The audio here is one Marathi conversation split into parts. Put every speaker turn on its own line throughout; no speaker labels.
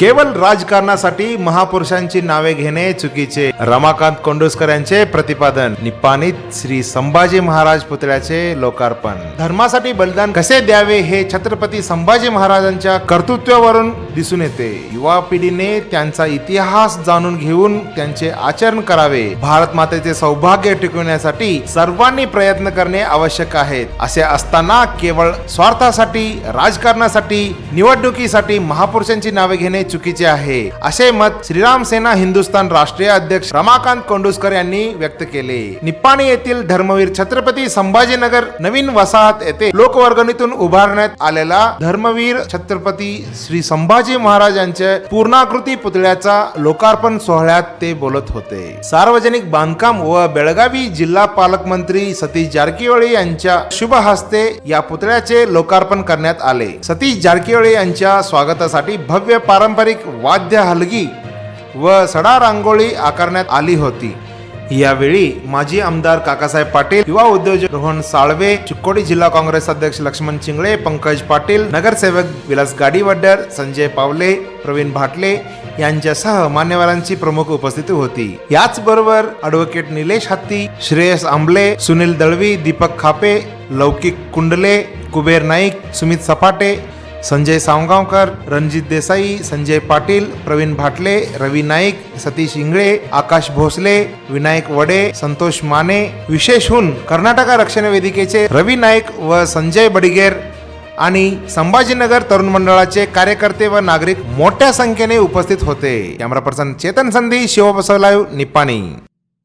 केवळ राजकारणासाठी महापुरुषांची नावे घेणे चुकीचे. रमाकांत कोंडुसकर यांचे प्रतिपादन. निपाणीत श्री संभाजी महाराज पुतळ्याचे लोकार्पण. धर्मासाठी बलिदान कसे द्यावे हे छत्रपती संभाजी महाराजांच्या कर्तृत्वावरून दिसून येते. युवा पिढीने त्यांचा इतिहास जाणून घेऊन त्यांचे आचरण करावे. भारत मातेचे सौभाग्य टिकवण्यासाठी सर्वांनी प्रयत्न करणे आवश्यक आहे असे असताना केवळ स्वार्थासाठी राजकारणासाठी निवडणुकीसाठी महापुरुषांची नावे घेणे चुकीचे आहे. असे मत श्रीराम सेना हिंदुस्थान राष्ट्रीय अध्यक्ष रमाकांत कोंडुसकर यांनी व्यक्त केले. निप्पाणी येथील धर्मवीर छत्रपती संभाजीनगर नवीन वसाहत येथे लोकवर्गणीतून उभारण्यात आलेला धर्मवीर छत्रपती श्री संभाजी महाराज यांच्या पूर्णाकृती पुतळ्याचा लोकार्पण सोहळ्यात ते बोलत होते. सार्वजनिक बांधकाम व बेळगावी जिल्हा पालकमंत्री सतीश जारकिहोळी यांच्या शुभ हस्ते या पुतळ्याचे लोकार्पण करण्यात आले. सतीश जारकिहोळी यांच्या स्वागतासाठी भव्य पारंपरिक वाद्य हलगी व सडा रांगोळी आकारण्यात आली होती. यावेळी माजी आमदार काकासाहेब पाटील युवा उद्योजक रोहन साळवे चिकोडी जिल्हा काँग्रेस अध्यक्ष लक्ष्मण चिंगळे पंकज पाटील नगरसेवक विलास गाडीवड्डर संजय पावले प्रवीण भाटले यांच्यासह मान्यवरांची प्रमुख उपस्थिती होती. याचबरोबर ॲडव्होकेट निलेश हत्ती श्रेयस आंबले सुनील दळवी दीपक खापे लौकिक कुंडले कुबेर नाईक सुमित सपाटे संजय सावगावकर रणजित देसाई संजय पाटील प्रवीण भाटले रवी नाईक सतीश इंगळे आकाश भोसले विनायक वडे संतोष माने विशेषहून कर्नाटका रक्षण वेदिकेचे रवी नाईक व संजय बडिगेर आणि संभाजीनगर तरुण मंडळाचे कार्यकर्ते व नागरिक मोठ्या संख्येने उपस्थित होते. कॅमेरा पर्सन चेतन संधी शिवबसवलायव निपाणी.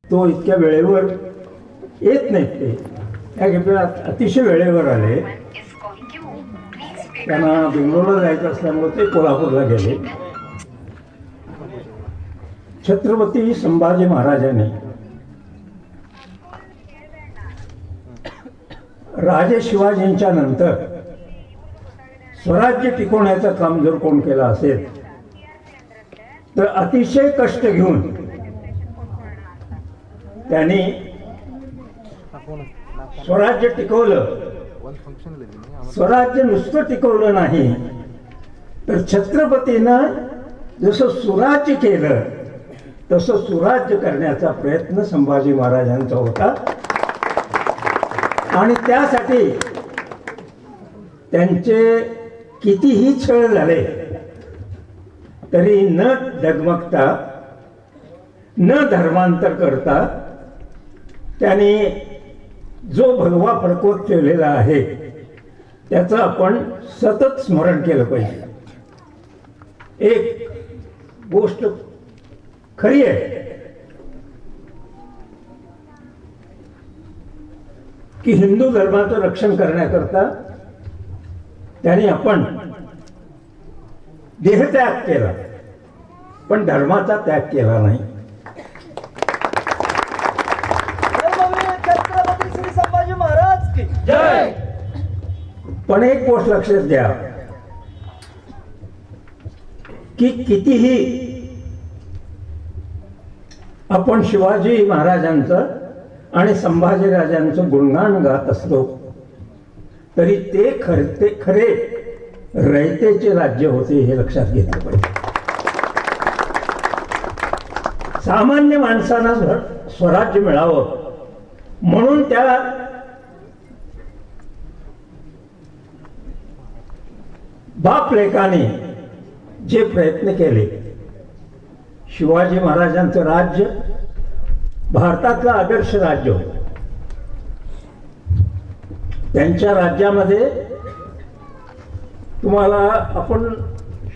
तो इतक्या वेळेवर येत नाही. ते अतिशय वेळेवर आले. त्यांना बेंगलोरला जायचं असल्यामुळे ते कोल्हापूरला गेले. छत्रपती संभाजी महाराजांनी राजे शिवाजींच्या नंतर स्वराज्य टिकवण्याचं काम जर कोण केलं असेल तर अतिशय कष्ट घेऊन त्यांनी स्वराज्य टिकवलं. स्वराज्य नुसतं टिकवलं नाही तर छत्रपतीनं जसं सुराज्य केलं तसं सुराज्य करण्याचा प्रयत्न संभाजी महाराजांचा होता. आणि त्यासाठी त्यांचे कितीही छळ झाले तरी न डगमगता न धर्मांतर करता त्यांनी जो भगवा प्रकोप ठेवलेला आहे त्याचं आपण सतत स्मरण केलं पाहिजे. एक गोष्ट खरी आहे. की हिंदू धर्माचं रक्षण करण्याकरता त्याने आपण देहत्याग केला. पण धर्माचा त्याग केला नाही. पण एक गोष्ट लक्षात द्या की कितीही आपण शिवाजी महाराजांचं आणि संभाजीराजांचं गुणगान गात असलो तरी ते खर ते खरे रयतेचे राज्य होते हे लक्षात घेतलं पाहिजे. सामान्य माणसांना स्वराज्य मिळावं. म्हणून त्या बाप लेकाने जे प्रयत्न केले शिवाजी महाराजांचं राज्य भारतातलं आदर्श राज्य होतं. त्यांच्या राज्यामध्ये तुम्हाला आपण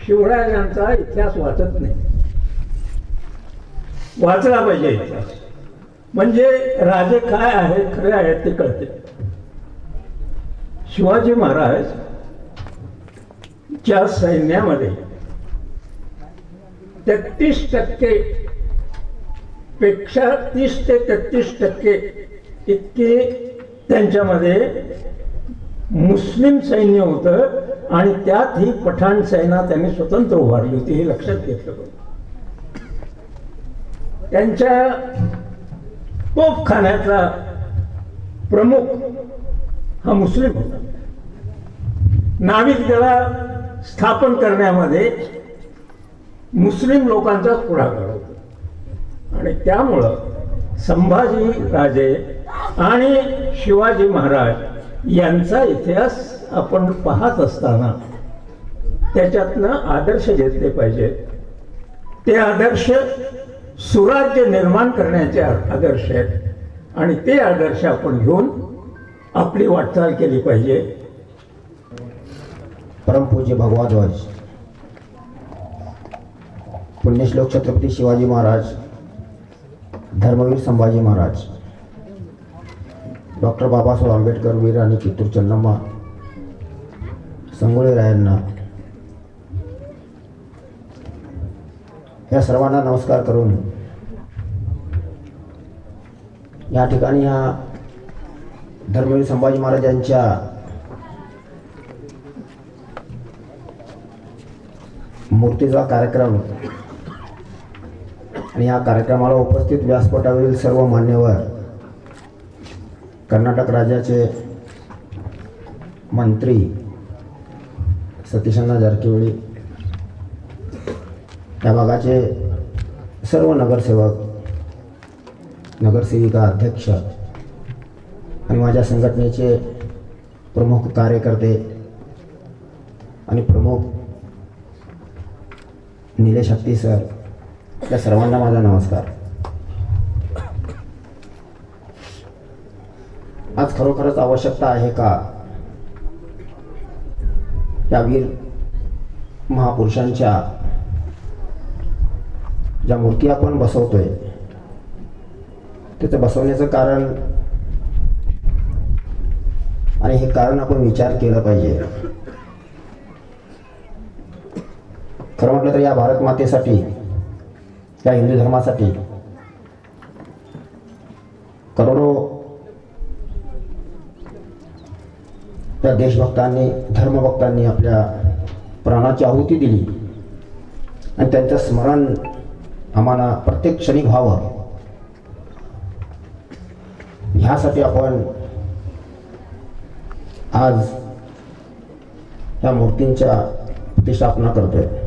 शिवरायांचा इतिहास वाचत नाही. वाचला पाहिजे इतिहास. म्हणजे राजे काय आहेत खरे आहेत ते कळते. शिवाजी महाराज च्या सैन्यामध्ये तेहतीस टक्के पेक्षा तीस ते तेहतीस टक्के इतके त्यांच्यामध्ये मुस्लिम सैन्य होतं आणि त्यात ही पठाण सेना त्यांनी स्वतंत्र उभारली होती हे लक्षात घेतलं पाहिजे त्यांच्या तोफखान्याचा प्रमुख हा मुस्लिम होता. नाविक दला स्थापन करण्यामध्ये मुस्लिम लोकांचाच पुढाकार होता. आणि त्यामुळं संभाजी राजे आणि शिवाजी महाराज यांचा इतिहास आपण पाहत असताना त्याच्यातनं आदर्श घेतले पाहिजेत ते आदर्श सुराज्य निर्माण करण्याचे आदर्श आहेत. आणि ते आदर्श आपण घेऊन आपली वाटचाल केली पाहिजे.
परमपूज्य भगवा ध्वज पुण्यश्लोक छत्रपती शिवाजी महाराज धर्मवीर संभाजी महाराज डॉक्टर बाबासाहेब आंबेडकर वीर आणि कित्तूर चन्नम्मा संगोळे रायांना या सर्वांना नमस्कार करून या ठिकाणी ह्या धर्मवीर संभाजी महाराजांच्या मूर्तीचा कार्यक्रम. आणि या कार्यक्रमाला उपस्थित व्यासपीठावरील सर्व मान्यवर कर्नाटक राज्याचे मंत्री सतीशांना जारकिहोळी या भागाचे सर्व नगरसेवक नगरसेविका अध्यक्ष आणि माझ्या संघटनेचे प्रमुख कार्यकर्ते आणि प्रमुख निलेश हत्ती सर या सर्वांना माझा नमस्कार. आज खरोखरच आवश्यकता आहे का? या वीर महापुरुषांच्या ज्या मूर्ती आपण बसवतोय त्याचं बसवण्याचं कारण आणि हे कारण आपण विचार केलं पाहिजे. खरं म्हटलं तर या भारत मातेसाठी या हिंदू धर्मासाठी करोडो त्या देशभक्तांनी धर्मभक्तांनी आपल्या प्राणाची आहुती दिली आणि त्यांचं स्मरण आम्हाला प्रत्येक क्षणी व्हावं. ह्यासाठी आपण आज या मूर्तींच्या प्रतिष्ठापना करतोय.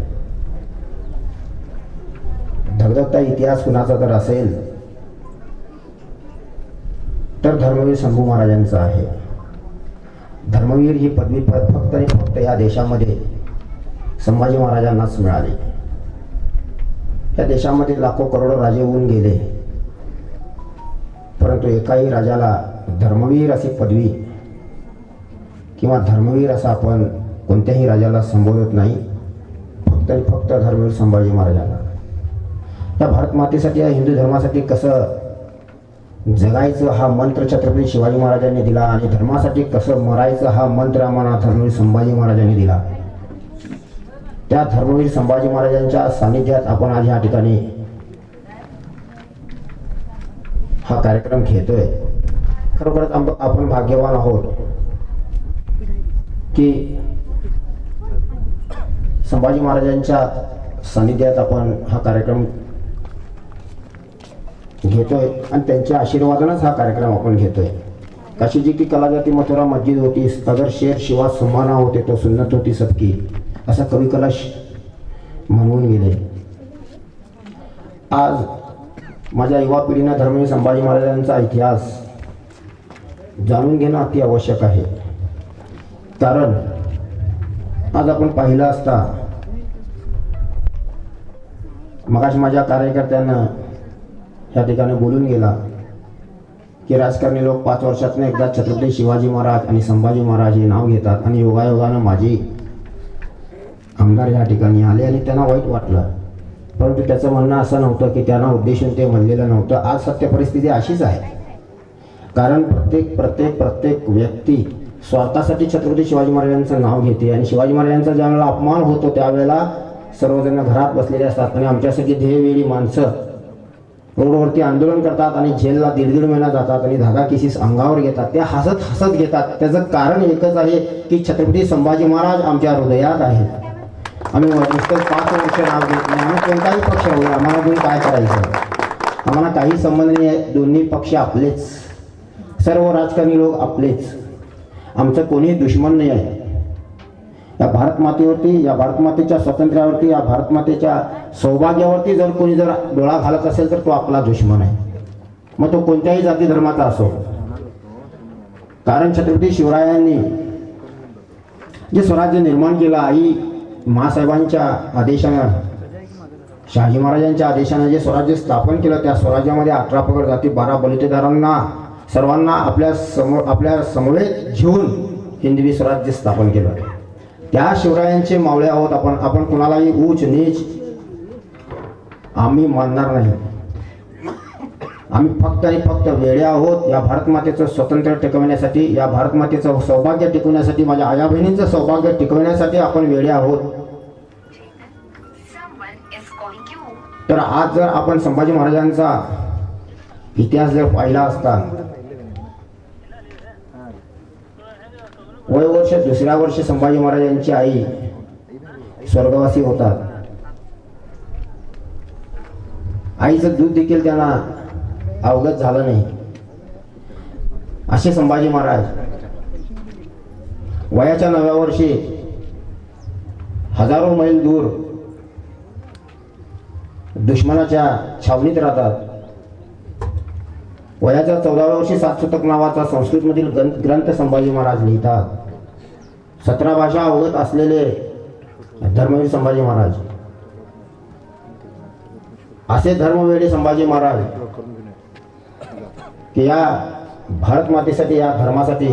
धगधगता इतिहास कुणाचा तर असेल तर धर्मवीर शंभू महाराजांचा आहे. धर्मवीर ही पदवी फक्त आणि फक्त या देशामध्ये संभाजी महाराजांनाच मिळाली. या देशामध्ये लाखो करोडो राजे होऊन गेले. परंतु एकाही राजाला धर्मवीर अशी पदवी किंवा धर्मवीर असं आपण कोणत्याही राजाला संबोधत नाही. फक्त आणि फक्त धर्मवीर संभाजी महाराजांना. या भारत मातेसाठी या हिंदू धर्मासाठी कसं जगायचं हा मंत्र छत्रपती शिवाजी महाराजांनी दिला आणि धर्मासाठी कसं मरायचं हा मंत्र आम्हाला धर्मवीर संभाजी महाराजांनी दिला. त्या धर्मवीर संभाजी महाराजांच्या सानिध्यात आपण आज या ठिकाणी हा कार्यक्रम घेतोय. खरोखरच आपण भाग्यवान आहोत की संभाजी महाराजांच्या सानिध्यात आपण हा कार्यक्रम घेतोय आणि त्यांच्या आशीर्वादानंच हा कार्यक्रम आपण घेतोय. काशीजी की कला जाती मथुरा मस्जिद होती अगर शेर शिवा सुमाना होते तो सुन्नत होती सबकी. असा कवी कलाश म्हणून गेले. आज माझ्या युवा पिढीनं धर्मवीर संभाजी महाराजांचा इतिहास जाणून घेणं अति आवश्यक आहे. कारण आज आपण पाहिलं असता मगाश माझ्या कार्यकर्त्यांना या ठिकाणी बोलून गेला की राजकारणी लोक पाच वर्षातून एकदा छत्रपती शिवाजी महाराज आणि संभाजी महाराज हे नाव घेतात आणि योगायोगानं माझी आमदार या ठिकाणी आले आणि त्यांना वाईट वाटलं. परंतु त्याचं म्हणणं असं नव्हतं की त्यांना उद्देशून ते म्हणलेलं नव्हतं. आज सत्य परिस्थिती अशीच आहे. कारण प्रत्येक प्रत्येक प्रत्येक व्यक्ती स्वार्थासाठी छत्रपती शिवाजी महाराजांचं नाव घेते आणि शिवाजी महाराजांचा ज्यावेळेला अपमान होतो त्यावेळेला सर्वजण घरात बसलेले असतात. आणि आमच्यासाठी ध्येयवेळी माणसं रोडवरती आंदोलन करतात आणि जेलला दीड दीड महिना जातात आणि धागा किसीस अंगावर घेतात. ते हसत हसत घेतात. त्याचं कारण एकच आहे की छत्रपती संभाजी महाराज आमच्या हृदयात आहेत. आम्ही नुसतं पाच वर्ष नाव घेत नाही. आम्ही कोणताही पक्ष होईल आम्हाला तुम्ही काय करायचं? आम्हाला काही संबंध नाही. आहे दोन्ही पक्ष आपलेच. सर्व राजकारणी लोक आपलेच. आमचं कोणी दुश्मन नाही आहे. या भारत मातेवरती या भारत मातेच्या स्वातंत्र्यावरती या भारत मातेच्या सौभाग्यावरती जर कोणी जर डोळा घालत असेल तर तो आपला दुश्मन आहे. मग तो कोणत्याही जाती धर्माचा असो. कारण छत्रपती शिवरायांनी जे स्वराज्य निर्माण केलं आई महासाहेबांच्या आदेशानं शहाजी महाराजांच्या आदेशानं जे स्वराज्य स्थापन केलं त्या स्वराज्यामध्ये अठरा पगड जाती बारा बलुतेदारांना सर्वांना आपल्यासमोर आपल्या समवेत घेऊन हिंदवी स्वराज्य स्थापन केलं. त्या शिवरायांचे मावळे आहोत आपण. आपण कुणालाही ऊच नीच आम्ही मानणार नाही. आम्ही फक्त आणि फक्त वेळे आहोत. या भारत मातेचं स्वातंत्र्य टिकवण्यासाठी या भारत मातेचं सौभाग्य टिकवण्यासाठी माझ्या आया बहिणींचं सौभाग्य टिकवण्यासाठी आपण वेळे आहोत. तर आज जर आपण संभाजी महाराजांचा इतिहास जर पाहिला असता वय वर्ष दुसऱ्या वर्षी संभाजी महाराजांची आई स्वर्गवासी होतात. आईचं दूध देखील त्यांना अवगत झालं नाही. असे संभाजी महाराज वयाच्या नव्या वर्षी हजारो मैल दूर दुश्मनाच्या छावणीत राहतात. वयाच्या चौदाव्या वर्षी सातशतक नावाचा संस्कृतमधील ग्रंथ ग्रंथ संभाजी महाराज लिहितात. सतरा भाषा अवगत असलेले धर्मवीर संभाजी महाराज. असे धर्मवेडे संभाजी महाराज की या भारत मातेसाठी या धर्मासाठी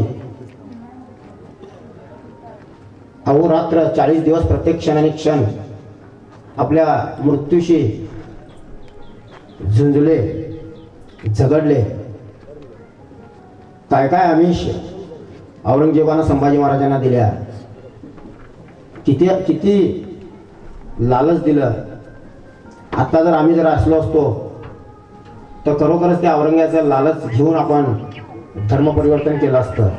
अहोरात्र चाळीस दिवस प्रत्येक क्षण आणि क्षण आपल्या मृत्यूशी झुंजले झगडले. काय काय आमिष औरंगजेबानं संभाजी महाराजांना दिल्या. किती किती लालच दिलं. आता जर आम्ही जर असलो असतो तर खरोखरच त्या औरंगाचं लालच घेऊन आपण धर्म परिवर्तन केलं असतं.